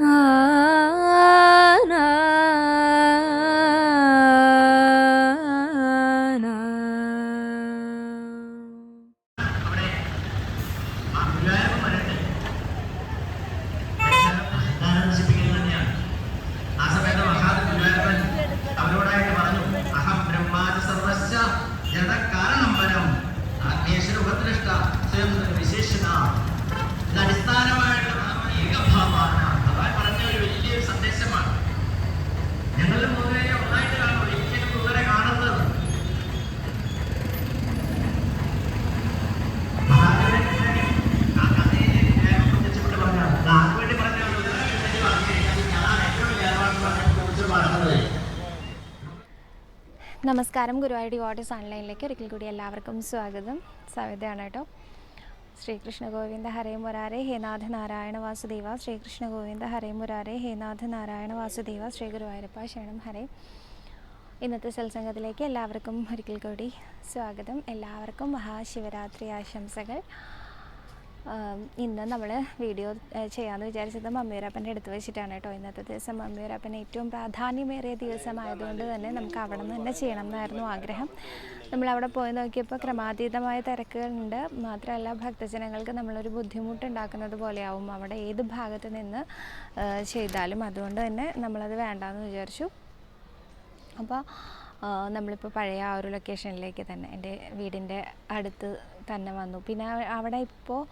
Ah. നമസ്കാരം. Guruvayur devotees ഓൺലൈനിലേക്ക് ഒരിക്കൽ കൂടി എല്ലാവർക്കും സ്വാഗതം. സവിതയാണ് കേട്ടോ. ശ്രീകൃഷ്ണ ഗോവിന്ദ ഹരേ മുരാരേ ഹേനാഥ നാരായണ വാസുദേവ. ശ്രീകൃഷ്ണ ഗോവിന്ദ ഹരേ മുരാരേ ഹേനാഥ നാരായണ വാസുദേവ. ശ്രീ ഗുരുവായൂരപ്പ ശരണം ഹരേ. ഇന്നത്തെ സത്സംഗത്തിലേക്ക് എല്ലാവർക്കും ഒരിക്കൽ കൂടി സ്വാഗതം. എല്ലാവർക്കും മഹാശിവരാത്രി ആശംസകൾ. ഇന്ന് നമ്മൾ വീഡിയോ ചെയ്യാമെന്ന് വിചാരിച്ചത് മമ്മിയൂരപ്പന്റെ അടുത്ത് വെച്ചിട്ടാണ് കേട്ടോ. ഇന്നത്തെ ദിവസം മമ്മിയൂരപ്പൻ ഏറ്റവും പ്രാധാന്യമേറിയ ദിവസമായതുകൊണ്ട് തന്നെ നമുക്ക് അവിടെ നിന്ന് തന്നെ ചെയ്യണം എന്നായിരുന്നു ആഗ്രഹം. നമ്മളവിടെ പോയി നോക്കിയപ്പോൾ ക്രമാതീതമായ തിരക്കുകളുണ്ട്. മാത്രമല്ല ഭക്തജനങ്ങൾക്ക് നമ്മളൊരു ബുദ്ധിമുട്ടുണ്ടാക്കുന്നത് പോലെയാവും അവിടെ ഏത് ഭാഗത്ത് നിന്ന് ചെയ്താലും. അതുകൊണ്ട് തന്നെ നമ്മളത് വേണ്ടാന്ന് വിചാരിച്ചു. അപ്പോൾ നമ്മളിപ്പോൾ പഴയ ആ ഒരു ലൊക്കേഷനിലേക്ക് തന്നെ എന്റെ വീടിന്റെ അടുത്ത് തന്നെ വന്നു. പിന്നെ അവിടെ ഇപ്പോൾ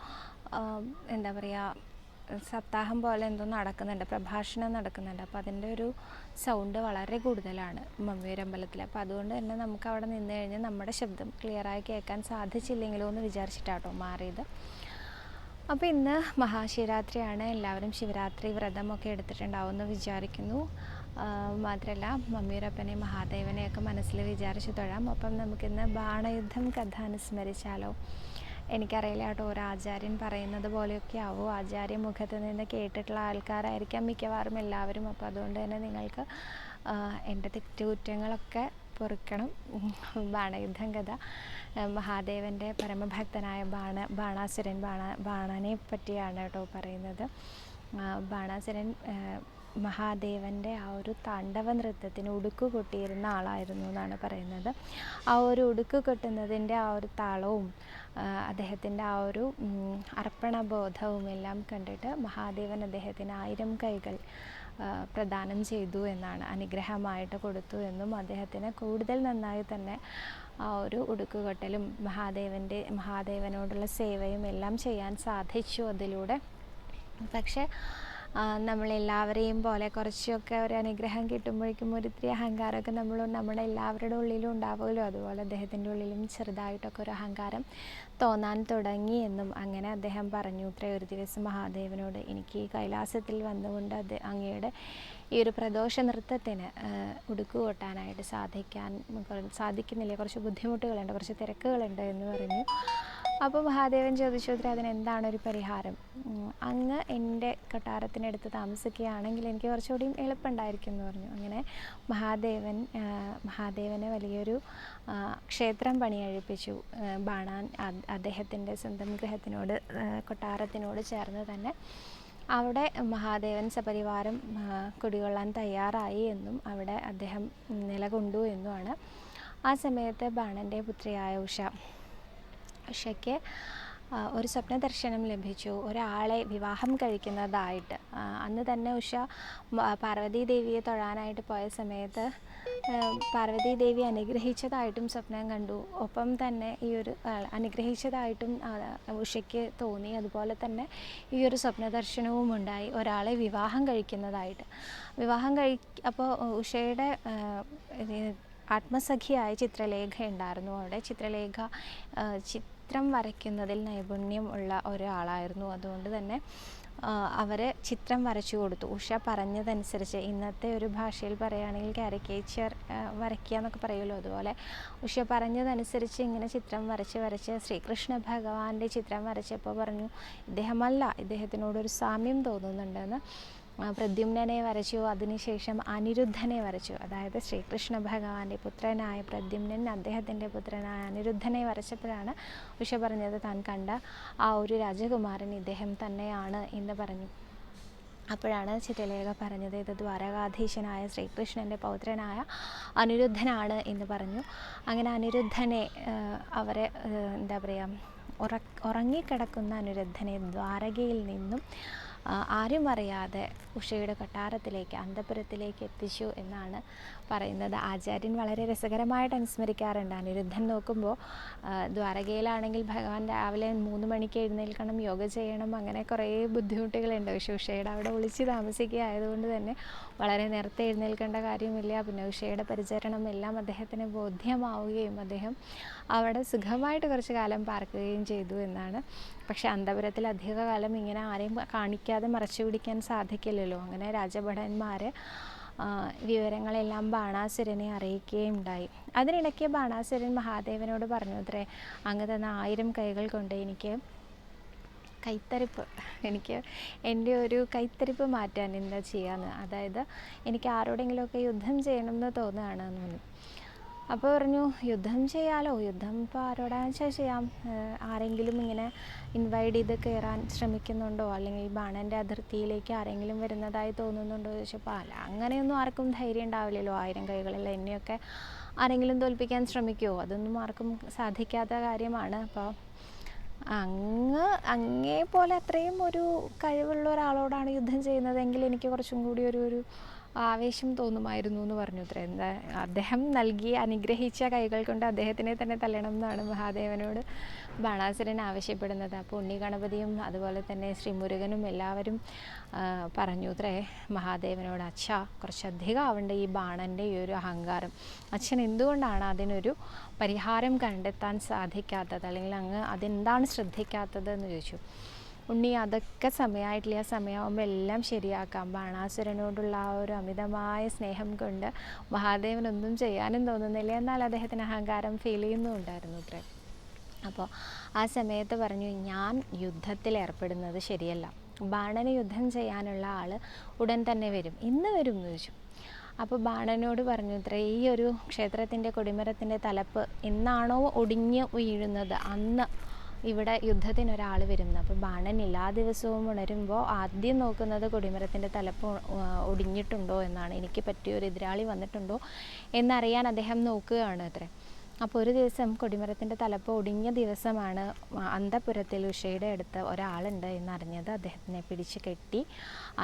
എന്താ പറയുക സപ്താഹം പോലെ എന്തോ നടക്കുന്നുണ്ട് പ്രഭാഷണം നടക്കുന്നുണ്ട്. അപ്പോൾ അതിന്റെ ഒരു സൗണ്ട് വളരെ കൂടുതലാണ് മമ്മിയൂരമ്പലത്തിൽ അപ്പോൾ അതുകൊണ്ട് തന്നെ നമുക്ക് അവിടെ നിന്ന് കഴിഞ്ഞാൽ നമ്മുടെ ശബ്ദം ക്ലിയറായി കേൾക്കാൻ സാധിച്ചില്ലെങ്കിലോ എന്ന് വിചാരിച്ചിട്ടാട്ടോ മാറിയത്. അപ്പോൾ ഇന്ന് മഹാശിവരാത്രിയാണ്. എല്ലാവരും ശിവരാത്രി വ്രതമൊക്കെ എടുത്തിട്ടുണ്ടാവുമെന്ന് വിചാരിക്കുന്നു. മാത്രമല്ല മമ്മിയൂരപ്പനെ മഹാദേവനെയൊക്കെ മനസ്സിൽ വിചാരിച്ച് തൊഴാം. അപ്പം നമുക്കിന്ന് ബാണയുദ്ധം കഥ അനുസ്മരിച്ചാലോ എനിക്കറിയില്ല കേട്ടോ ഒരു ആചാര്യൻ പറയുന്നത് പോലെയൊക്കെ ആവും. ആചാര്യ മുഖത്ത് നിന്ന് കേട്ടിട്ടുള്ള ആൾക്കാരായിരിക്കാം മിക്കവാറും എല്ലാവരും. അപ്പോൾ അതുകൊണ്ട് തന്നെ നിങ്ങൾക്ക് എന്റെ തെറ്റുകുറ്റങ്ങളൊക്കെ പൊറുക്കണം. ബാണയുദ്ധം കഥ. മഹാദേവന്റെ പരമഭക്തനായ ബാണ ബാണാസുരൻ ബാണ ബാണനെ പറ്റിയാണ് കേട്ടോ പറയുന്നത്. ബാണാസുരൻ മഹാദേവന്റെ ആ ഒരു താണ്ഡവ നൃത്തത്തിന് ഉടുക്ക് കൊട്ടിയിരുന്ന ആളായിരുന്നു എന്നാണ് പറയുന്നത്. ആ ഒരു ഉടുക്ക് കൊട്ടുന്നതിന്റെ ആ ഒരു താളവും അദ്ദേഹത്തിന്റെ ആ ഒരു അർപ്പണ ബോധവും എല്ലാം കണ്ടിട്ട് മഹാദേവൻ അദ്ദേഹത്തിന് ആയിരം കൈകൾ പ്രദാനം ചെയ്തു എന്നാണ് അനുഗ്രഹമായിട്ട് കൊടുത്തു എന്നും അദ്ദേഹത്തിന് കൂടുതൽ നന്നായി തന്നെ ആ ഒരു ഉടുക്കുകെട്ടലും മഹാദേവന്റെ മഹാദേവനോടുള്ള സേവയും എല്ലാം ചെയ്യാൻ സാധിച്ചു അതിലൂടെ. പക്ഷേ നമ്മളെല്ലാവരെയും പോലെ കുറച്ചൊക്കെ ഒരു അനുഗ്രഹം കിട്ടുമ്പോഴേക്കും ഒരിത്തിരി അഹങ്കാരമൊക്കെ നമ്മൾ നമ്മുടെ എല്ലാവരുടെ ഉള്ളിലും ഉണ്ടാവുമല്ലോ. അതുപോലെ അദ്ദേഹത്തിന്റെ ഉള്ളിലും ചെറുതായിട്ടൊക്കെ ഒരു അഹങ്കാരം തോന്നാൻ തുടങ്ങി എന്നും അങ്ങനെ അദ്ദേഹം പറഞ്ഞു. ഇത്രയും ഒരു ദിവസം മഹാദേവനോട് എനിക്ക് കൈലാസത്തിൽ വന്നുകൊണ്ട് അത് അങ്ങയുടെ ഈ ഒരു പ്രദോഷ നൃത്തത്തിന് ഉടുക്കു ഉടുക്ക് കൊട്ടാനായിട്ട് സാധിക്കാൻ സാധിക്കുന്നില്ല? കുറച്ച് ബുദ്ധിമുട്ടുകളുണ്ട് കുറച്ച് തിരക്കുകളുണ്ട് എന്ന് പറഞ്ഞു. അപ്പോൾ മഹാദേവൻ ചോദിച്ചു ചോദിച്ചാൽ അതിന് എന്താണ് ഒരു പരിഹാരം അങ്ങ് എന്റെ കൊട്ടാരത്തിനടുത്ത് താമസിക്കുകയാണെങ്കിൽ എനിക്ക് കുറച്ചുകൂടി എളുപ്പമുണ്ടായിരിക്കും എന്ന് പറഞ്ഞു. അങ്ങനെ മഹാദേവൻ മഹാദേവനെ വലിയൊരു ക്ഷേത്രം പണിയഴിപ്പിച്ചു. ബാണാൻ അദ്ദേഹത്തിന്റെ സ്വന്തം ഗൃഹത്തിനോട് കൊട്ടാരത്തിനോട് ചേർന്ന് തന്നെ അവിടെ മഹാദേവൻ സപരിവാരം കുടികൊള്ളാൻ തയ്യാറായി എന്നും അവിടെ അദ്ദേഹം നിലകൊണ്ടു എന്നുമാണ്. ആ സമയത്ത് ബാണന്റെ പുത്രിയായ ഉഷ ഉഷയ്ക്ക് ഒരു സ്വപ്ന ദർശനം ലഭിച്ചു. ഒരാളെ വിവാഹം കഴിക്കുന്നതായിട്ട്. അന്ന് തന്നെ ഉഷ പാർവതീദേവിയെ ദേവിയെ തൊഴാനായിട്ട് പോയ സമയത്ത് പാർവതീദേവി ദേവി അനുഗ്രഹിച്ചതായിട്ടും സ്വപ്നം കണ്ടു. ഒപ്പം തന്നെ ഈ ഒരു അനുഗ്രഹിച്ചതായിട്ടും ഉഷയ്ക്ക് തോന്നി. അതുപോലെ തന്നെ ഈ ഒരു സ്വപ്ന ദർശനവും ഉണ്ടായി. ഒരാളെ വിവാഹം കഴിക്കുന്നതായിട്ട്. വിവാഹം കഴി അപ്പോൾ ഉഷയുടെ ആത്മസഖിയായ ചിത്രലേഖ ഉണ്ടായിരുന്നു അവിടെ ചിത്രലേഖ ആ, ചിത്രം വരയ്ക്കുന്നതിൽ നൈപുണ്യം ഉള്ള ഒരാളായിരുന്നു. അതുകൊണ്ട് തന്നെ അവരെ ചിത്രം വരച്ചു കൊടുത്തു. ഉഷ പറഞ്ഞതനുസരിച്ച് ഇന്നത്തെ ഒരു ഭാഷയിൽ പറയുകയാണെങ്കിൽ കാരിക്കേച്ചർ വരയ്ക്കുക എന്നൊക്കെ പറയുമല്ലോ. അതുപോലെ ഉഷ പറഞ്ഞതനുസരിച്ച് ഇങ്ങനെ ചിത്രം വരച്ച് വരച്ച് ശ്രീകൃഷ്ണ ഭഗവാന്റെ ചിത്രം വരച്ചപ്പോൾ പറഞ്ഞു ഇദ്ദേഹമല്ല ഇദ്ദേഹത്തിനോടൊരു സാമ്യം തോന്നുന്നുണ്ടെന്ന് ആ, പ്രദ്യുമ്നനെ വരച്ചു. അതിനുശേഷം അനിരുദ്ധനെ വരച്ചു. അതായത് ശ്രീകൃഷ്ണ ഭഗവാന്റെ പുത്രനായ പ്രദ്യുമ്നൻ അദ്ദേഹത്തിന്റെ പുത്രനായ അനിരുദ്ധനെ വരച്ചപ്പോഴാണ് ഉഷ പറഞ്ഞത് താൻ കണ്ട ആ ഒരു രാജകുമാരൻ ഇദ്ദേഹം തന്നെയാണ് എന്ന് പറഞ്ഞു. അപ്പോഴാണ് ചിത്രലേഖ പറഞ്ഞത് ഇത് ദ്വാരകാധീശനായ ശ്രീകൃഷ്ണന്റെ പൗത്രനായ അനിരുദ്ധനാണ് എന്ന് പറഞ്ഞു. അങ്ങനെ അനിരുദ്ധനെ അവരെ എന്താ പറയുക ഉറ ഉറങ്ങിക്കിടക്കുന്ന അനിരുദ്ധനെ ദ്വാരകയിൽ നിന്നും ആരും അറിയാതെ ഉഷയുടെ കൊട്ടാരത്തിലേക്ക് അന്തപുരത്തിലേക്ക് എത്തിച്ചു എന്നാണ് പറയുന്നത്. ആചാര്യൻ വളരെ രസകരമായിട്ട് അനുസ്മരിക്കാറുണ്ട്. അനിരുദ്ധൻ നോക്കുമ്പോൾ ദ്വാരകയിലാണെങ്കിൽ ഭഗവാൻ രാവിലെ മൂന്ന് മണിക്ക് എഴുന്നേൽക്കണം യോഗ ചെയ്യണം അങ്ങനെ കുറേ ബുദ്ധിമുട്ടുകളുണ്ട്. പക്ഷേ ഉഷയുടെ അവിടെ ഒളിച്ച് താമസിക്കുക ആയതുകൊണ്ട് തന്നെ വളരെ നേരത്തെ എഴുന്നേൽക്കേണ്ട കാര്യമില്ല. പിന്നെ ഉഷയുടെ പരിചരണം എല്ലാം അദ്ദേഹത്തിന് ബോധ്യമാവുകയും അദ്ദേഹം അവിടെ സുഖമായിട്ട് കുറച്ച് കാലം പാർക്കുകയും ചെയ്തു എന്നാണ്. പക്ഷേ അന്തപുരത്തിൽ അധികകാലം ഇങ്ങനെ ആരെയും കാണിക്കാതെ മറച്ചു പിടിക്കാൻ സാധിക്കില്ലല്ലോ. അങ്ങനെ രാജഭടന്മാർ വിവരങ്ങളെല്ലാം ബാണാസുരനെ അറിയിക്കുകയുണ്ടായി. അതിനിടയ്ക്ക് ബാണാസുരൻ മഹാദേവനോട് പറഞ്ഞു അത്രേ അങ്ങ് തന്ന ആയിരം കൈകൾ കൊണ്ട് എനിക്ക് കൈത്തരിപ്പ് എനിക്ക് എന്റെ ഒരു കൈത്തരിപ്പ് മാറ്റാൻ എന്താ ചെയ്യാന്ന്? അതായത് എനിക്ക് ആരോടെങ്കിലുമൊക്കെ യുദ്ധം ചെയ്യണമെന്ന് തോന്നുകയാണ് എന്ന് പറഞ്ഞു. അപ്പോൾ പറഞ്ഞു യുദ്ധം ചെയ്യാലോ? യുദ്ധം ഇപ്പോൾ ആരോടാന്ന് വെച്ചാൽ ചെയ്യാം? ആരെങ്കിലും ഇങ്ങനെ ഇൻവൈറ്റ് ചെയ്ത് കയറാൻ ശ്രമിക്കുന്നുണ്ടോ? അല്ലെങ്കിൽ ബാണന്റെ അതിർത്തിയിലേക്ക് ആരെങ്കിലും വരുന്നതായി തോന്നുന്നുണ്ടോ? ചോദിച്ചപ്പോൾ അല്ല അങ്ങനെയൊന്നും ആർക്കും ധൈര്യം ഉണ്ടാവില്ലല്ലോ. ആയിരം കൈകളല്ല എന്നെയൊക്കെ ആരെങ്കിലും തോൽപ്പിക്കാൻ ശ്രമിക്കുമോ അതൊന്നും ആർക്കും സാധിക്കാത്ത കാര്യമാണ്. അപ്പോൾ അങ്ങ് അങ്ങേ പോലെ അത്രയും ഒരു കഴിവുള്ള ഒരാളോടാണ് യുദ്ധം ചെയ്യുന്നതെങ്കിൽ എനിക്ക് കുറച്ചും കൂടി ഒരു ഒരു ആവേശം തോന്നുമായിരുന്നു എന്ന് പറഞ്ഞു. അത്ര എന്താ അദ്ദേഹം നൽകി അനുഗ്രഹിച്ച കൈകൾ കൊണ്ട് അദ്ദേഹത്തിനെ തന്നെ തല്ലണം എന്നാണ് മഹാദേവനോട് ബാണാസുരൻ ആവശ്യപ്പെടുന്നത്. അപ്പോൾ ഉണ്ണി ഗണപതിയും അതുപോലെ തന്നെ ശ്രീമുരുകനും എല്ലാവരും പറഞ്ഞു അത്രേ മഹാദേവനോട് അച്ഛ കുറച്ചധികം ആവേണ്ട ഈ ബാണന്റെ ഈ ഒരു അഹങ്കാരം. അച്ഛൻ എന്തുകൊണ്ടാണ് അതിനൊരു പരിഹാരം കണ്ടെത്താൻ സാധിക്കാത്തത് അല്ലെങ്കിൽ അങ്ങ് അതെന്താണ് ശ്രദ്ധിക്കാത്തത് എന്ന് ചോദിച്ചു. ഉണ്ണി അതൊക്കെ സമയമായിട്ടില്ല ആ സമയമാകുമ്പോൾ എല്ലാം ശരിയാക്കാം. ബാണാസുരനോടുള്ള ആ ഒരു അമിതമായ സ്നേഹം കൊണ്ട് മഹാദേവനൊന്നും ചെയ്യാനും തോന്നുന്നില്ല. എന്നാൽ അദ്ദേഹത്തിന് അഹങ്കാരം ഫീൽ ചെയ്യുന്നുണ്ടായിരുന്നു അത്രേ അപ്പോൾ ആ സമയത്ത് പറഞ്ഞു ഞാൻ യുദ്ധത്തിൽ ഏർപ്പെടുന്നത് ശരിയല്ല. ബാണന് യുദ്ധം ചെയ്യാനുള്ള ആൾ ഉടൻ തന്നെ വരും. ഇന്ന് വരും എന്ന് ചോദിച്ചു. അപ്പോൾ ബാണനോട് പറഞ്ഞു ഇത്ര ഈ ഒരു ക്ഷേത്രത്തിന്റെ കൊടിമരത്തിന്റെ തലപ്പ് എന്നാണോ ഒടിഞ്ഞ് വീഴുന്നത്? അന്ന് ഇവിടെ യുദ്ധത്തിന് ഒരാൾ വരുന്നത് അപ്പോൾ ബാണൻ എല്ലാ ദിവസവും ഉണരുമ്പോൾ ആദ്യം നോക്കുന്നത് കൊടിമരത്തിന്റെ തലപ്പ് ഒടിഞ്ഞിട്ടുണ്ടോ എന്നാണ്. എനിക്ക് പറ്റിയൊരു എതിരാളി വന്നിട്ടുണ്ടോ എന്നറിയാൻ അദ്ദേഹം നോക്കുകയാണ് അത്രേ. അപ്പോൾ ഒരു ദിവസം കൊടിമരത്തിന്റെ തലപ്പ് ഒടിഞ്ഞ ദിവസമാണ് അന്തപുരത്തിൽ ഉഷയുടെ അടുത്ത് ഒരാളുണ്ട് എന്നറിഞ്ഞത്. അദ്ദേഹത്തിനെ പിടിച്ച് കെട്ടി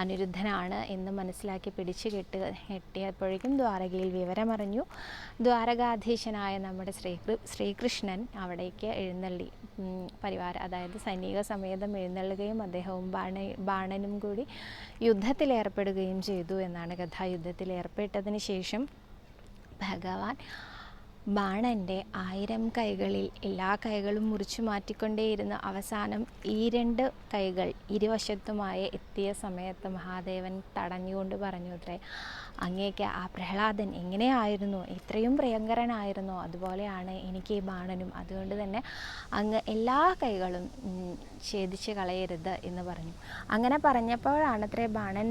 അനിരുദ്ധനാണ് എന്ന് മനസ്സിലാക്കി പിടിച്ച് കെട്ട് കെട്ടിയപ്പോഴേക്കും ദ്വാരകയിൽ വിവരമറിഞ്ഞു. ദ്വാരകാധീശനായ നമ്മുടെ ശ്രീ ശ്രീകൃഷ്ണൻ അവിടേക്ക് എഴുന്നള്ളി പരിവാര അതായത് സൈനിക സമേതം എഴുന്നള്ളുകയും അദ്ദേഹവും ബാണ ബാണനും കൂടി യുദ്ധത്തിലേർപ്പെടുകയും ചെയ്തു എന്നാണ് കഥ യുദ്ധത്തിൽ ഏർപ്പെട്ടതിന് ശേഷം ഭഗവാൻ ബാണന്റെ ആയിരം കൈകളിൽ എല്ലാ കൈകളും മുറിച്ചു മാറ്റിക്കൊണ്ടേയിരുന്ന. അവസാനം ഈ രണ്ട് കൈകൾ ഇരുവശത്തുമായി എത്തിയ സമയത്ത് മഹാദേവൻ തടഞ്ഞുകൊണ്ട് പറഞ്ഞു അത്രേ അങ്ങേക്ക് ആ പ്രഹ്ലാദൻ എങ്ങനെയായിരുന്നു? ഇത്രയും പ്രിയങ്കരനായിരുന്നോ. അതുപോലെയാണ് എനിക്ക് ഈ ബാണനും. അതുകൊണ്ട് തന്നെ അങ്ങ് എല്ലാ കൈകളും ഛേദിച്ച് കളയരുത് എന്ന് പറഞ്ഞു. അങ്ങനെ പറഞ്ഞപ്പോഴാണ് അത്രേ ബാണൻ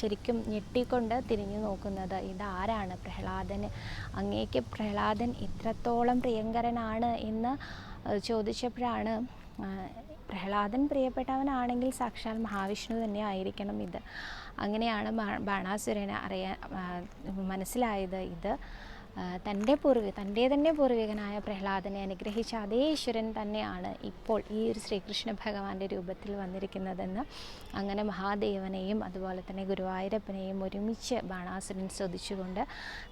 ശരിക്കും ഞെട്ടിക്കൊണ്ട് തിരിഞ്ഞു നോക്കുന്നത്. ഇതാരാണ് പ്രഹ്ലാദന്? അങ്ങേക്ക് പ്രഹ്ലാദൻ ഇത്രത്തോളം പ്രിയങ്കരനാണ് എന്ന് ചോദിച്ചപ്പോഴാണ് പ്രഹ്ലാദൻ പ്രിയപ്പെട്ടവനാണെങ്കിൽ സാക്ഷാൽ മഹാവിഷ്ണു തന്നെ ആയിരിക്കണം ഇത്. അങ്ങനെയാണ് ബാണാസുരനെ അറിയാൻ മനസ്സിലായത് ഇത്. തന്റെ പൂർവി തന്റെ തന്നെ പൂർവികനായ പ്രഹ്ലാദനെ അനുഗ്രഹിച്ച അതേ ഈശ്വരൻ തന്നെയാണ് ഇപ്പോൾ ഈ ഒരു ശ്രീകൃഷ്ണ ഭഗവാന്റെ രൂപത്തിൽ വന്നിരിക്കുന്നതെന്ന് അങ്ങനെ മഹാദേവനെയും അതുപോലെ തന്നെ ഗുരുവായൂരപ്പനെയും ഒരുമിച്ച് ബാണാസുരൻ സ്തുതിച്ചുകൊണ്ട്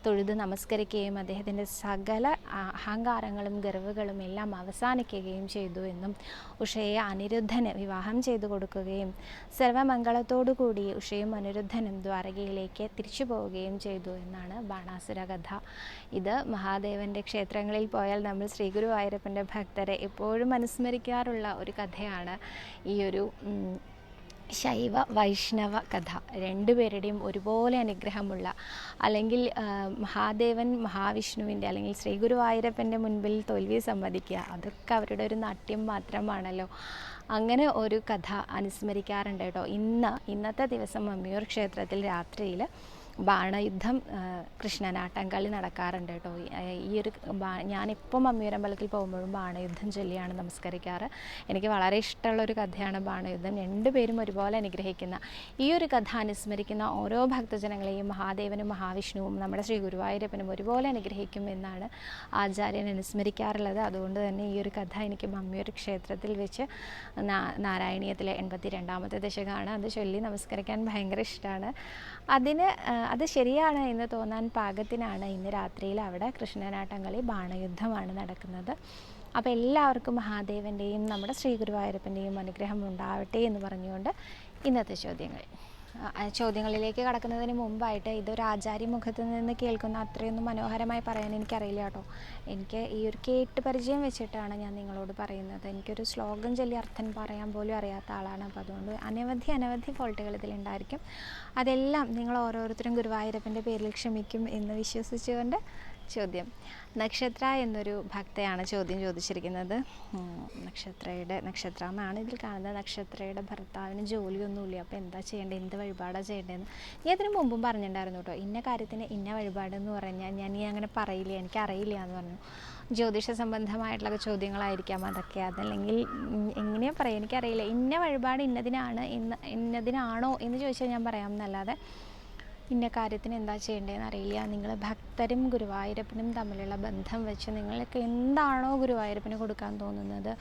തൊഴുത് നമസ്കരിക്കുകയും അദ്ദേഹത്തിന്റെ സകല അഹങ്കാരങ്ങളും ഗർവുകളും എല്ലാം അവസാനിക്കുകയും ചെയ്തു എന്നും ഉഷയെ അനിരുദ്ധന് വിവാഹം ചെയ്തു കൊടുക്കുകയും സർവമംഗളത്തോടു കൂടി ഉഷയും അനിരുദ്ധനും ദ്വാരകയിലേക്ക് തിരിച്ചു പോവുകയും ചെയ്തു എന്നാണ് ബാണാസുര കഥ. ഇത് മഹാദേവന്റെ ക്ഷേത്രങ്ങളിൽ പോയാൽ നമ്മൾ ശ്രീഗുരു ഗുരുവായൂരപ്പന്റെ ഭക്തരെ എപ്പോഴും അനുസ്മരിക്കാറുള്ള ഒരു കഥയാണ് ഈ ഒരു ശൈവ വൈഷ്ണവ കഥ. രണ്ടുപേരുടെയും ഒരുപോലെ അനുഗ്രഹമുള്ള അല്ലെങ്കിൽ മഹാദേവൻ മഹാവിഷ്ണുവിന്റെ അല്ലെങ്കിൽ ശ്രീ ഗുരുവായൂരപ്പന്റെ മുൻപിൽ തോൽവി സമ്മതിക്കുക അതൊക്കെ അവരുടെ ഒരു നാട്യം മാത്രമാണല്ലോ. അങ്ങനെ ഒരു കഥ അനുസ്മരിക്കാറുണ്ട് കേട്ടോ. ഇന്ന് ഇന്നത്തെ ദിവസം മമ്മിയൂർ ക്ഷേത്രത്തിൽ രാത്രിയിൽ ബാണയുദ്ധം കൃഷ്ണനാട്ടം കളി നടക്കാറുണ്ട് കേട്ടോ. ഈ- ഒരു ഞാനിപ്പം മമ്മിയൂരമ്പലത്തിൽ പോകുമ്പോഴും ബാണയുദ്ധം ചൊല്ലിയാണ് നമസ്കരിക്കാറ്. എനിക്ക് വളരെ ഇഷ്ടമുള്ള ഒരു കഥയാണ് ബാണയുദ്ധം. രണ്ടുപേരും ഒരുപോലെ അനുഗ്രഹിക്കുന്ന ഈ ഒരു കഥ അനുസ്മരിക്കുന്ന ഓരോ ഭക്തജനങ്ങളെയും മഹാദേവനും മഹാവിഷ്ണുവും നമ്മുടെ ശ്രീ ഗുരുവായൂരപ്പനും ഒരുപോലെ അനുഗ്രഹിക്കും എന്നാണ് ആചാര്യൻ അനുസ്മരിക്കാറുള്ളത്. അതുകൊണ്ട് തന്നെ ഈ ഒരു കഥ എനിക്ക് മമ്മിയൂർ ക്ഷേത്രത്തിൽ വെച്ച് നാരായണീയത്തിലെ എൺപത്തി രണ്ടാമത്തെ ദശകമാണ് അത് ചൊല്ലി നമസ്കരിക്കാൻ ഭയങ്കര ഇഷ്ടമാണ്. അതിന് അത് ശരിയാണ് എന്ന് തോന്നാൻ പാകത്തിനാണ് ഇന്ന് രാത്രിയിൽ അവിടെ കൃഷ്ണനാട്ടം കളി ബാണയുദ്ധമാണ് നടക്കുന്നത്. അപ്പോൾ എല്ലാവർക്കും മഹാദേവന്റെയും നമ്മുടെ ശ്രീ ഗുരുവായൂരപ്പന്റെയും അനുഗ്രഹം ഉണ്ടാവട്ടെ എന്ന് പറഞ്ഞുകൊണ്ട് ഇന്നത്തെ ചോദ്യങ്ങൾ. ചോദ്യങ്ങളിലേക്ക് കടക്കുന്നതിന് മുമ്പായിട്ട് ഇതൊരു ആചാര്യമുഖത്ത് നിന്ന് കേൾക്കുന്ന അത്രയൊന്നും മനോഹരമായി പറയാൻ എനിക്കറിയില്ല കേട്ടോ. എനിക്ക് ഈ ഒരു കേട്ട് പരിചയം വെച്ചിട്ടാണ് ഞാൻ നിങ്ങളോട് പറയുന്നത്. എനിക്കൊരു ശ്ലോകം ചൊല്ലി അർത്ഥം പറയാൻ പോലും അറിയാത്ത ആളാണ്. അപ്പോൾ അതുകൊണ്ട് അനവധി അനവധി ഫോൾട്ടുകൾ ഇതിലുണ്ടായിരിക്കും അതെല്ലാം നിങ്ങൾ ഓരോരുത്തരും ഗുരുവായൂരപ്പന്റെ പേരിൽ ക്ഷമിക്കും എന്ന് വിശ്വസിച്ചുകൊണ്ട് ചോദ്യം. നക്ഷത്ര എന്നൊരു ഭക്തയാണ് ചോദ്യം ചോദിച്ചിരിക്കുന്നത്. നക്ഷത്രയുടെ നക്ഷത്ര എന്നാണ് ഇതിൽ കാണുന്നത്. നക്ഷത്രയുടെ ഭർത്താവിന് ജോലിയൊന്നുമില്ല. അപ്പോൾ എന്താ ചെയ്യേണ്ടത്? എന്ത് വഴിപാടാണ് ചെയ്യേണ്ടതെന്ന്? ഞാൻ ഇതിനു മുമ്പും പറഞ്ഞിട്ടുണ്ടായിരുന്നു കേട്ടോ. ഇന്ന കാര്യത്തിന് ഇന്ന വഴിപാടെന്ന് പറഞ്ഞാൽ ഞാൻ ഈ അങ്ങനെ പറയില്ല. എനിക്ക് അറിയില്ല എന്ന് പറഞ്ഞു. ജ്യോതിഷ സംബന്ധമായിട്ടുള്ള ചോദ്യങ്ങളായിരിക്കാം അതൊക്കെ. അതല്ലെങ്കിൽ എങ്ങനെയാ പറയുക എനിക്കറിയില്ല. ഇന്ന വഴിപാട് ഇന്നതിനാണ് ഇന്ന ഇന്നതിനാണോ എന്ന് ചോദിച്ചാൽ ഞാൻ പറയാം. എന്നല്ലാതെ ഇന്ന കാര്യത്തിന് എന്താ ചെയ്യേണ്ടതെന്ന് അറിയില്ല നിങ്ങൾ ഭക്തരും ഗുരുവായൂരപ്പനും തമ്മിലുള്ള ബന്ധം വെച്ച് നിങ്ങൾക്ക് എന്താണോ ഗുരുവായൂരപ്പന് കൊടുക്കാൻ തോന്നുന്നത്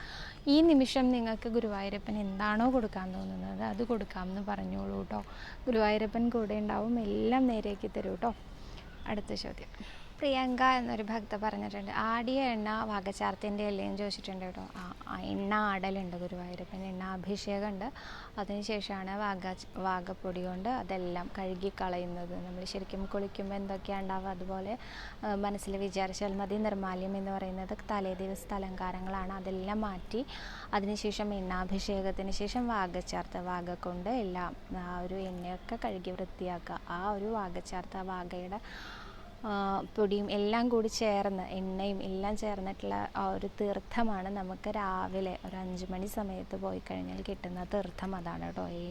ഈ നിമിഷം നിങ്ങൾക്ക് ഗുരുവായൂരപ്പൻ എന്താണോ കൊടുക്കാൻ തോന്നുന്നത് അത് കൊടുക്കാമെന്ന് പറഞ്ഞോളൂ കേട്ടോ ഗുരുവായൂരപ്പൻ കൂടെ ഉണ്ടാവും. എല്ലാം നേരെയാക്കി തരൂ കേട്ടോ അടുത്ത ചോദ്യം. പ്രിയങ്ക എന്നൊരു ഭക്ത പറഞ്ഞിട്ടുണ്ട്. ആടിയ എണ്ണ വാഗചാർത്തിന്റെ അല്ലേന്ന് ചോദിച്ചിട്ടുണ്ട് കേട്ടോ. എണ്ണ ആടലുണ്ട് ഗുരുവായൂരപ്പൻ എണ്ണ അഭിഷേകമുണ്ട്. അതിനുശേഷമാണ് വാഗ വാഗപ്പൊടി കൊണ്ട് അതെല്ലാം കഴുകി കളയുന്നത് നമ്മൾ ശരിക്കും കുളിക്കുമ്പോൾ എന്തൊക്കെയാണ് ഉണ്ടാവുക അതുപോലെ മനസ്സിൽ വിചാരിച്ചാൽ മതി. നിർമാല്യം എന്ന് പറയുന്നത് തലേ അലങ്കാരങ്ങളാണ്. അതെല്ലാം മാറ്റി അതിനുശേഷം എണ്ണാഭിഷേകത്തിന് ശേഷം വാഗചാർത്ത വാഗ കൊണ്ട് എല്ലാം ആ ഒരു എണ്ണയൊക്കെ കഴുകി വൃത്തിയാക്കുക. ആ ഒരു വാഗചാർത്ത വാഗയുടെ പൊടിയും എല്ലാം കൂടി ചേർന്ന് എണ്ണയും എല്ലാം ചേർന്നിട്ടുള്ള ആ ഒരു തീർത്ഥമാണ് നമുക്ക് രാവിലെ ഒരു അഞ്ച് മണി സമയത്ത് പോയി കഴിഞ്ഞാൽ കിട്ടുന്ന തീർത്ഥം. അതാണ് കേട്ടോ. ഈ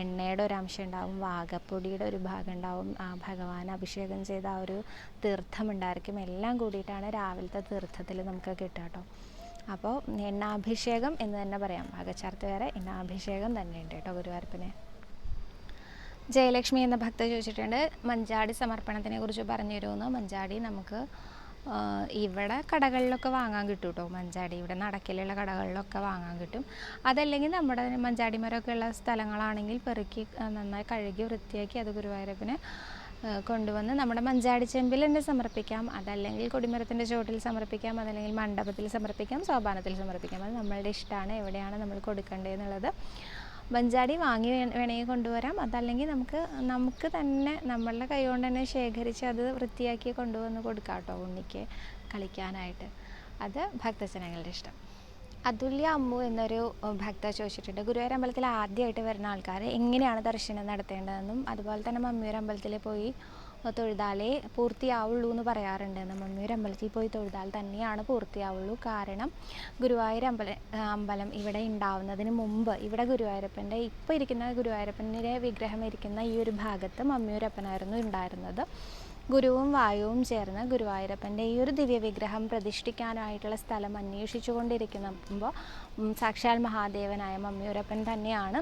എണ്ണയുടെ ഒരു അംശം ഉണ്ടാവും വാഗപ്പൊടിയുടെ ഒരു ഭാഗം ഉണ്ടാവും ആ ഭഗവാൻ അഭിഷേകം ചെയ്ത ആ ഒരു തീർത്ഥം ഉണ്ടായിരിക്കും. എല്ലാം കൂടിയിട്ടാണ് രാവിലത്തെ തീർത്ഥത്തിൽ നമുക്ക് കിട്ടുക കേട്ടോ. അപ്പോൾ എണ്ണാഭിഷേകം എന്ന് തന്നെ പറയാം. ഭാഗച്ചാർത്ത് വേറെ എണ്ണാഭിഷേകം തന്നെ ഉണ്ട് കേട്ടോ ഗുരുവായൂരപ്പനെ. ജയലക്ഷ്മി എന്ന ഭക്ത ചോദിച്ചിട്ടുണ്ട് മഞ്ചാടി സമർപ്പണത്തിനെ കുറിച്ച് പറഞ്ഞു തരുമെന്ന് മഞ്ചാടി നമുക്ക് ഇവിടെ കടകളിലൊക്കെ വാങ്ങാൻ കിട്ടും കേട്ടോ മഞ്ചാടി ഇവിടെ നടക്കിലുള്ള കടകളിലൊക്കെ വാങ്ങാൻ കിട്ടും. അതല്ലെങ്കിൽ നമ്മുടെ മഞ്ചാടി മരമൊക്കെ ഉള്ള സ്ഥലങ്ങളാണെങ്കിൽ പെറുക്കി നന്നായി കഴുകി വൃത്തിയാക്കി അത് ഗുരുവായൂരപ്പിന് കൊണ്ടുവന്ന് നമ്മുടെ മഞ്ചാടി ചെമ്പിൽ തന്നെ സമർപ്പിക്കാം. അതല്ലെങ്കിൽ കൊടിമരത്തിന്റെ ചുവട്ടിൽ സമർപ്പിക്കാം. അതല്ലെങ്കിൽ മണ്ഡപത്തിൽ സമർപ്പിക്കാം. സോപാനത്തിൽ സമർപ്പിക്കാം. അത് നമ്മളുടെ ഇഷ്ടമാണ്. എവിടെയാണ് നമ്മൾ കൊടുക്കേണ്ടതെന്നുള്ളത് ബഞ്ചാടി വാങ്ങി വേണമെങ്കിൽ കൊണ്ടുവരാം. അതല്ലെങ്കിൽ നമുക്ക് നമുക്ക് തന്നെ നമ്മളുടെ കൈ കൊണ്ട് തന്നെ ശേഖരിച്ച് അത് വൃത്തിയാക്കി കൊണ്ടുവന്ന് കൊടുക്കാം കേട്ടോ ഉണ്ണിക്ക് കളിക്കാനായിട്ട്. അത് ഭക്തജനങ്ങളുടെ ഇഷ്ടം. അതുല്യ അമ്മു എന്നൊരു ഭക്ത ചോദിച്ചിട്ടുണ്ട്. ഗുരുവായൂർ അമ്പലത്തിൽ ആദ്യമായിട്ട് വരുന്ന ആൾക്കാർ എങ്ങനെയാണ് ദർശനം നടത്തേണ്ടതെന്നും അതുപോലെ തന്നെ മമ്മിയൂർ അമ്പലത്തിൽ പോയി തൊഴുതാലേ പൂർത്തിയാവുള്ളൂ എന്ന് പറയാറുണ്ട്. മമ്മിയൂർ അമ്പലത്തിൽ പോയി തൊഴുതാൽ തന്നെയാണ് പൂർത്തിയാവുള്ളൂ. കാരണം ഗുരുവായൂർ അമ്പല അമ്പലം ഇവിടെ ഉണ്ടാവുന്നതിന് മുമ്പ് ഇവിടെ ഗുരുവായൂരപ്പന്റെ ഇപ്പോൾ ഇരിക്കുന്ന ഗുരുവായൂരപ്പന്റെ വിഗ്രഹം ഇരിക്കുന്ന ഈ ഒരു ഭാഗത്ത് മമ്മിയൂരപ്പനായിരുന്നു ഉണ്ടായിരുന്നത്. ഗുരുവും വായുവും ചേർന്ന് ഗുരുവായൂരപ്പന്റെ ഈ ഒരു ദിവ്യ വിഗ്രഹം പ്രതിഷ്ഠിക്കാനായിട്ടുള്ള സ്ഥലം അന്വേഷിച്ചു കൊണ്ടിരിക്കുമ്പോൾ സാക്ഷാൽ മഹാദേവനായ മമ്മിയൂരപ്പൻ തന്നെയാണ്.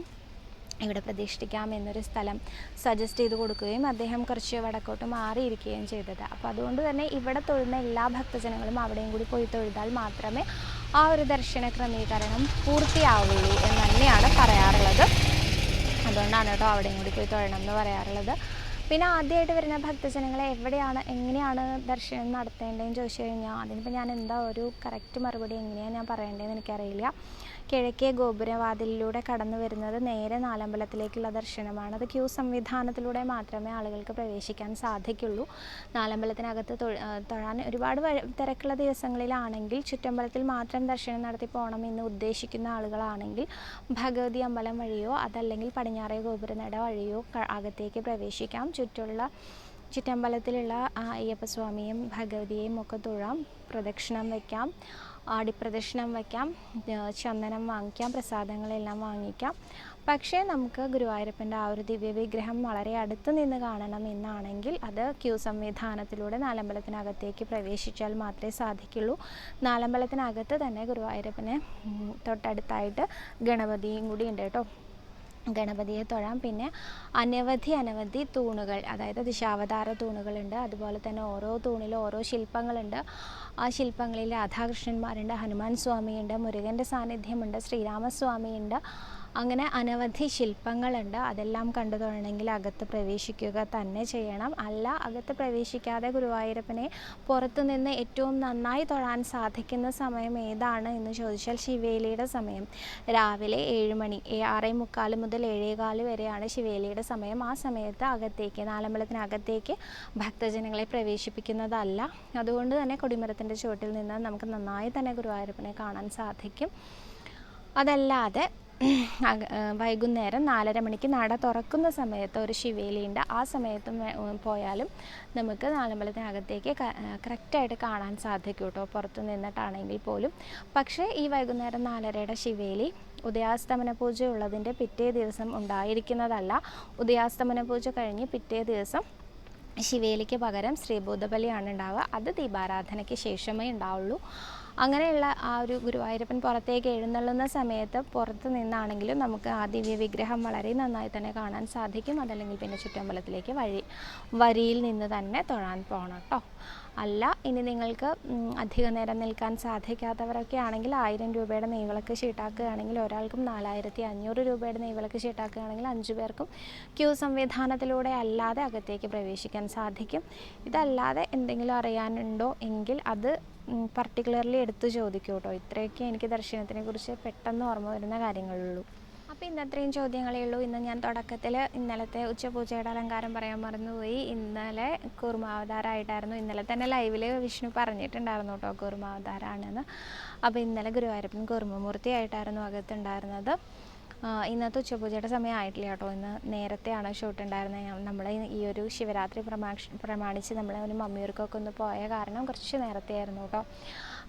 ഇവിടെ പ്രതിഷ്ഠിക്കാം എന്നൊരു സ്ഥലം സജസ്റ്റ് ചെയ്ത് കൊടുക്കുകയും അദ്ദേഹം കുറച്ച് വടക്കോട്ട് മാറിയിരിക്കുകയും ചെയ്തത്. അപ്പോൾ അതുകൊണ്ട് തന്നെ ഇവിടെ തൊഴുന്ന എല്ലാ ഭക്തജനങ്ങളും അവിടെയും കൂടി പോയി തൊഴുതാൽ മാത്രമേ ആ ഒരു ദർശന ക്രമീകരണം പൂർത്തിയാവുകയുള്ളൂ എന്ന് തന്നെയാണ് പറയാറുള്ളത്. അതുകൊണ്ടാണ് കേട്ടോ അവിടെയും കൂടി പോയി തൊഴണം എന്ന് പറയാറുള്ളത്. പിന്നെ ആദ്യമായിട്ട് വരുന്ന ഭക്തജനങ്ങളെ എവിടെയാണ് എങ്ങനെയാണ് ദർശനം നടത്തേണ്ടതെന്ന് ചോദിച്ചു കഴിഞ്ഞാൽ അതിനിപ്പോൾ ഞാൻ എന്താ ഒരു കറക്റ്റ് മറുപടി എങ്ങനെയാണ് ഞാൻ പറയേണ്ടതെന്ന് എനിക്കറിയില്ല. കിഴക്കേ ഗോപുരവാതിലിലൂടെ കടന്നു വരുന്നത് നേരെ നാലമ്പലത്തിലേക്കുള്ള ദർശനമാണ്. അത് ക്യൂ സംവിധാനത്തിലൂടെ മാത്രമേ ആളുകൾക്ക് പ്രവേശിക്കാൻ സാധിക്കുള്ളൂ. നാലമ്പലത്തിനകത്ത് തൊഴ- തൊഴാൻ ഒരുപാട് തിരക്കുള്ള ദിവസങ്ങളിലാണെങ്കിൽ ചുറ്റമ്പലത്തിൽ മാത്രം ദർശനം നടത്തി പോകണം എന്ന് ഉദ്ദേശിക്കുന്ന ആളുകളാണെങ്കിൽ ഭഗവതി അമ്പലം വഴിയോ അതല്ലെങ്കിൽ പടിഞ്ഞാറേ ഗോപുരനട വഴിയോ അകത്തേക്ക് പ്രവേശിക്കാം. ചുറ്റുള്ള ചുറ്റമ്പലത്തിലുള്ള അയ്യപ്പസ്വാമിയും ഭഗവതിയെയും ഒക്കെ തൊഴാം പ്രദക്ഷിണം വയ്ക്കാം ആടിപ്രദക്ഷിണം വയ്ക്കാം ചന്ദനം വാങ്ങിക്കാം പ്രസാദങ്ങളെല്ലാം വാങ്ങിക്കാം. പക്ഷേ നമുക്ക് ഗുരുവായൂരപ്പന്റെ ആ ഒരു ദിവ്യ വിഗ്രഹം വളരെ അടുത്ത് നിന്ന് കാണണം എന്നാണെങ്കിൽ അത് ക്യൂ സംവിധാനത്തിലൂടെ നാലമ്പലത്തിനകത്തേക്ക് പ്രവേശിച്ചാൽ മാത്രമേ സാധിക്കുള്ളൂ. നാലമ്പലത്തിനകത്ത് തന്നെ ഗുരുവായൂരപ്പനെ തൊട്ടടുത്തായിട്ട് ഗണപതിയും കൂടി ഉണ്ട് കേട്ടോ. ഗണപതിയെ തൊഴാം. പിന്നെ അനവധി അനവധി തൂണുകൾ അതായത് ദിശാവതാര തൂണുകളുണ്ട്. അതുപോലെ തന്നെ ഓരോ തൂണിലും ഓരോ ശില്പങ്ങളുണ്ട്. ആ ശില്പങ്ങളിൽ രാധാകൃഷ്ണന്മാരുണ്ട് ഹനുമാൻ സ്വാമിയുണ്ട് മുരുകന്റെ സാന്നിധ്യമുണ്ട് ശ്രീരാമസ്വാമിയുണ്ട്. അങ്ങനെ അനവധി ശില്പങ്ങളുണ്ട്. അതെല്ലാം കണ്ടു തുടങ്ങണമെങ്കിൽ അകത്ത് പ്രവേശിക്കുക തന്നെ ചെയ്യണം. അല്ല അകത്ത് പ്രവേശിക്കാതെ ഗുരുവായൂരപ്പനെ പുറത്തു നിന്ന് ഏറ്റവും നന്നായി തൊഴാൻ സാധിക്കുന്ന സമയം ഏതാണ് എന്ന് ചോദിച്ചാൽ ശിവേലിയുടെ സമയം. രാവിലെ ഏഴ് മണി ആറേ മുക്കാൽ മുതൽ ഏഴേകാൽ വരെയാണ് ശിവേലിയുടെ സമയം. ആ സമയത്ത് അകത്തേക്ക് നാലമ്പലത്തിനകത്തേക്ക് ഭക്തജനങ്ങളെ പ്രവേശിപ്പിക്കുന്നതല്ല. അതുകൊണ്ട് തന്നെ കൊടിമരത്തിന്റെ ചുവട്ടിൽ നിന്ന് നമുക്ക് നന്നായി തന്നെ ഗുരുവായൂരപ്പനെ കാണാൻ സാധിക്കും. അതല്ലാതെ വൈകുന്നേരം നാലര മണിക്ക് നട തുറക്കുന്ന സമയത്ത് ഒരു ശിവേലിയുണ്ട്. ആ സമയത്തും പോയാലും നമുക്ക് നാലമ്പലത്തിനകത്തേക്ക് കറക്റ്റായിട്ട് കാണാൻ സാധിക്കും കേട്ടോ പുറത്ത് നിന്നിട്ടാണെങ്കിൽ പോലും. പക്ഷേ ഈ വൈകുന്നേരം നാലരയുടെ ശിവേലി ഉദയാസ്തമന പൂജ ഉള്ളതിന്റെ പിറ്റേ ദിവസം ഉണ്ടായിരിക്കുന്നതല്ല. ഉദയാസ്തമന പൂജ കഴിഞ്ഞ് പിറ്റേ ദിവസം ശിവേലിക്ക് പകരം ശ്രീഭൂതബലിയാണ് ഉണ്ടാവുക. അത് ദീപാരാധനയ്ക്ക് ശേഷമേ ഉണ്ടാവുള്ളൂ. അങ്ങനെയുള്ള ആ ഒരു ഗുരുവായൂരപ്പൻ പുറത്തേക്ക് എഴുന്നള്ളുന്ന സമയത്ത് പുറത്ത് നിന്നാണെങ്കിലും നമുക്ക് ആ ദിവ്യ വിഗ്രഹം വളരെ നന്നായി തന്നെ കാണാൻ സാധിക്കും. അതല്ലെങ്കിൽ പിന്നെ ചുറ്റമ്പലത്തിലേക്ക് വഴി വരിയിൽ നിന്ന് തന്നെ തൊഴാൻ പോകണം കേട്ടോ അല്ല ഇനി നിങ്ങൾക്ക് അധിക നേരം നിൽക്കാൻ സാധിക്കാത്തവരൊക്കെ ആണെങ്കിൽ ആയിരം രൂപയുടെ നെയ്വിളക്ക് ഷീട്ടാക്കുകയാണെങ്കിൽ ഒരാൾക്കും നാലായിരത്തി അഞ്ഞൂറ് രൂപയുടെ നെയ്വിളക്ക് ഷീട്ടാക്കുകയാണെങ്കിൽ അഞ്ചു പേർക്കും ക്യൂ സംവിധാനത്തിലൂടെ അല്ലാതെ അകത്തേക്ക് പ്രവേശിക്കാൻ സാധിക്കും. ഇതല്ലാതെ എന്തെങ്കിലും അറിയാനുണ്ടോ എങ്കിൽ അത് പർട്ടിക്കുലർലി എടുത്ത് ചോദിക്കൂ കേട്ടോ ഇത്രയൊക്കെ എനിക്ക് ദർശനത്തിനെ കുറിച്ച് പെട്ടെന്ന് ഓർമ്മ വരുന്ന കാര്യങ്ങളുള്ളൂ. അപ്പോൾ ഇന്ന് അത്രയും ചോദ്യങ്ങളേ ഉള്ളൂ. ഇന്ന് ഞാൻ തുടക്കത്തിൽ ഇന്നലത്തെ ഉച്ചപൂജയുടെ അലങ്കാരം പറയാൻ മറന്നുപോയി. ഇന്നലെ കൂർമാവതാരമായിട്ടായിരുന്നു ഇന്നലെ തന്നെ ലൈവിൽ വിഷ്ണു പറഞ്ഞിട്ടുണ്ടായിരുന്നു കേട്ടോ കൂർമാവതാരമാണെന്ന് അപ്പോൾ ഇന്നലെ ഗുരുവായൂരപ്പൻ കുർമ്മമൂർത്തിയായിട്ടായിരുന്നു അകത്തുണ്ടായിരുന്നത്. ഇന്നത്തെ ഉച്ചപൂജയുടെ സമയം ആയിട്ടില്ല കേട്ടോ. ഇന്ന് നേരത്തെയാണ് ഷൂട്ട് ഉണ്ടായിരുന്നത്. നമ്മൾ ഈ ഒരു ശിവരാത്രി പ്രമാക്ഷ പ്രമാണിച്ച് നമ്മളെ ഒരു മമ്മിയൂർക്കൊക്കെ ഒന്ന് പോയ കാരണം കുറച്ച് നേരത്തെ ആയിരുന്നു കേട്ടോ.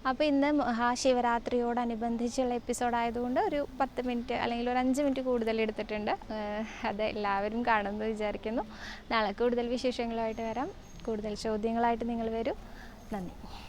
അപ്പോൾ ഇന്ന് മഹാശിവരാത്രിയോടനുബന്ധിച്ചുള്ള എപ്പിസോഡ് ആയതുകൊണ്ട് ഒരു പത്ത് മിനിറ്റ് അല്ലെങ്കിൽ ഒരു അഞ്ച് മിനിറ്റ് കൂടുതൽ എടുത്തിട്ടുണ്ട്. അത് എല്ലാവരും കാണുമെന്ന് വിചാരിക്കുന്നു. നാളെ കൂടുതൽ വിശേഷങ്ങളുമായിട്ട് വരാം. കൂടുതൽ ചോദ്യങ്ങളായിട്ട് നിങ്ങൾ വരും. നന്ദി.